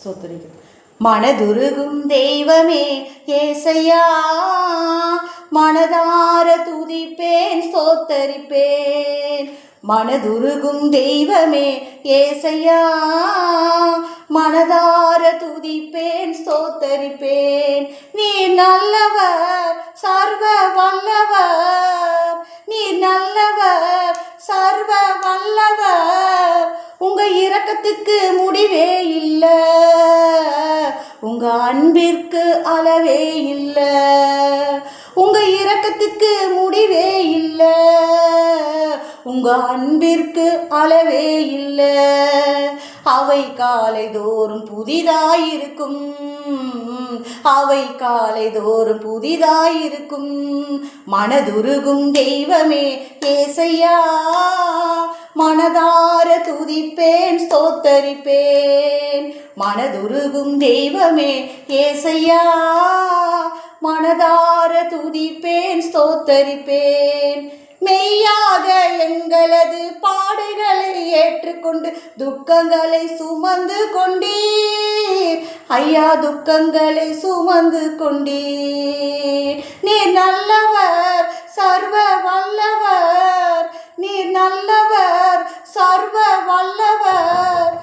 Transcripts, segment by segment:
ஸ்தோத்திரிக்கிறோம் மனதுருகும் தெய்வமே ஏசையா மனதார துதிப்பேன் ஸ்தோத்தரிப்பேன். மனதுருகும் தெய்வமே ஏசையா மனதார துதிப்பேன் ஸ்தோத்தரிப்பேன். நீ நல்லவர் சர்வ வல்லவர் நீ நல்லவர் சர்வ வல்லவர். உங்க இரக்கத்துக்கு முடிவே இல்லை. உங்க அன்பிற்கு அளவே இல்லை. உங்க இரக்கத்துக்கு முடிவே இல்லை. உங்க அன்பிற்கு அளவே இல்லை. அவை காலை தோறும் புதிதாயிருக்கும். அவை காலை தோறும் புதிதாயிருக்கும். மனதுருகும் தெய்வமே ஏசையா. மனதார துதிப்பேன் ஸ்தோத்தரிப்பேன். மனதுருகும் தெய்வமே ஏசையா. மனதார துதிப்பேன் ஸ்தோத்தரிப்பேன். மெய்யாக எங்களது பாடுகளை ஏற்றுக்கொண்டு துக்கங்களை சுமந்து கொண்டீர். ஐயா துக்கங்களை சுமந்து கொண்டீர். நீர் நல்லவர் சர்வ வல்லவர். நீர் நல்லவர் சர்வ வல்லவர்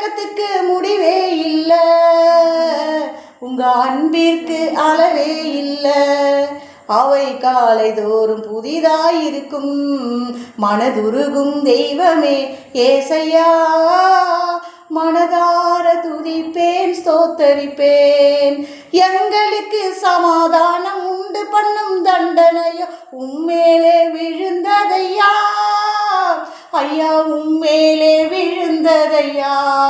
உங்க முடிவே இல்லை. உங்க அன்பிற்கு அளவே இல்லை. அவை காலை தோறும் புதிதாயிருக்கும். மனதுருகும் தெய்வமே ஏசையா. மனதார துதிப்பேன் ஸ்தோத்தரிப்பேன். எங்களுக்கு சமாதானம் உண்டு பண்ணும் தண்டனையோ உம்மேலே விழுந்ததையா? ஐயா உம்மேலே விழுந்ததையா?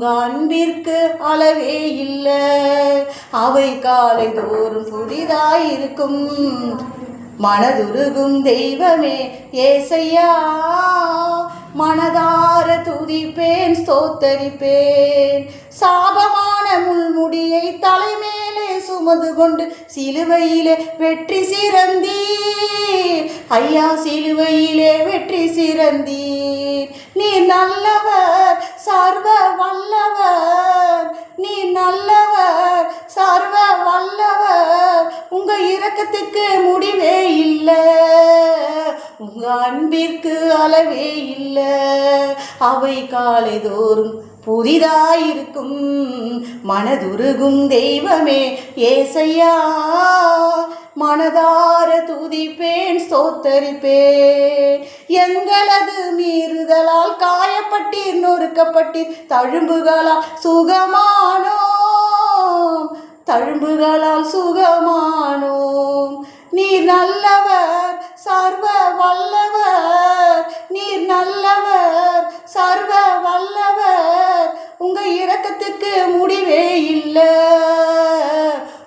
உங்க அன்பிற்கு அளவே இல்லை. அவை காலை தோறும் புதிதாயிருக்கும். மனதுருகும் தெய்வமே ஏசையா. மனதார துதிப்பேன் ஸ்தோத்தரிப்பேன். சாபமான முள்முடியை தலைமேலே சுமந்து கொண்டு சிலுவையிலே வெற்றி சிறந்தீர். ஐயா சிலுவையிலே வெற்றி சிறந்தீர். நீ நல்லவர். சர்வ வல்லவர் நீ நல்லவர் சர்வ வல்லவர் உங்க இரக்கத்துக்கு முடிவே இல்லை. உங்க அன்பிற்கு அளவே இல்லை. அவை காலைதோறும் புதிதாயிருக்கும். மனதுருகும் தெய்வமே ஏசையா. மனதார துதிப்பேன் சோத்தரிப்பேன் எங்களது மீறு காயப்பட்டீர் நொறுக்கப்பட்டீர் தழும்புகளால் சுகமானோம். தழும்புகளால் சுகமானோம். நீர் நல்லவர் சர்வ வல்லவர் நீர் நல்லவர் சர்வ வல்லவர் உங்க இறக்கத்துக்கு முடிவே இல்லை.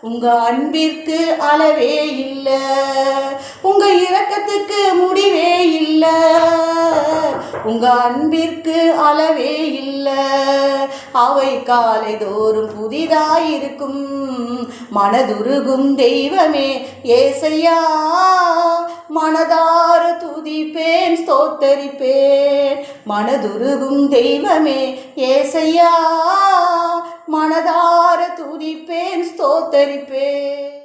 உங்க அன்பிற்கு அளவே இல்லை. உங்க இரக்கத்துக்கு முடிவே இல்லை. உங்க அன்பிற்கு அளவே இல்லை. அவை காலை தோறும் புதிதாயிருக்கும். மனதுருகும் தெய்வமே ஏசையா. மனதார துதிப்பேன் ஸ்தோத்தரிப்பேன். மனதுருகும் தெய்வமே ஏசையா. மனதார துதிப்பேன் ஸ்தோத்தரிப்பேன்.